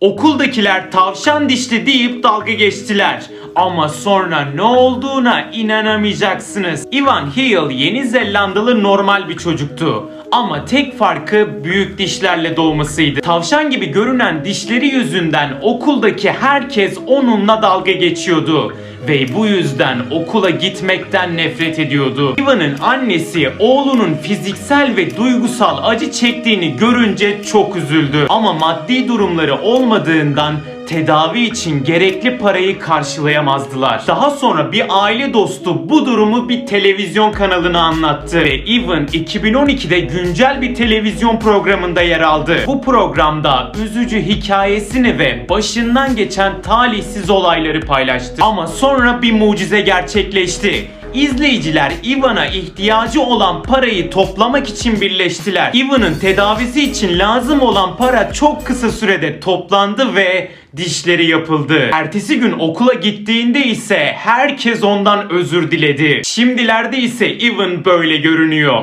Okuldakiler tavşan dişli deyip dalga geçtiler. Ama sonra ne olduğuna inanamayacaksınız. Ivan Hill Yeni Zelandalı normal bir çocuktu. Ama tek farkı büyük dişlerle doğmasıydı. Tavşan gibi görünen dişleri yüzünden okuldaki herkes onunla dalga geçiyordu. Ve bu yüzden okula gitmekten nefret ediyordu. Ivan'ın annesi oğlunun fiziksel ve duygusal acı çektiğini görünce çok üzüldü. Ama maddi durumları olmadığından tedavi için gerekli parayı karşılayamazdılar. Daha sonra bir aile dostu bu durumu bir televizyon kanalına anlattı ve Ivan 2012'de güncel bir televizyon programında yer aldı. Bu programda üzücü hikayesini ve başından geçen talihsiz olayları paylaştı. Ama sonra bir mucize gerçekleşti. İzleyiciler Ivan'a ihtiyacı olan parayı toplamak için birleştiler. Ivan'ın tedavisi için lazım olan para çok kısa sürede toplandı ve dişleri yapıldı. Ertesi gün okula gittiğinde ise herkes ondan özür diledi. Şimdilerde ise Ivan böyle görünüyor.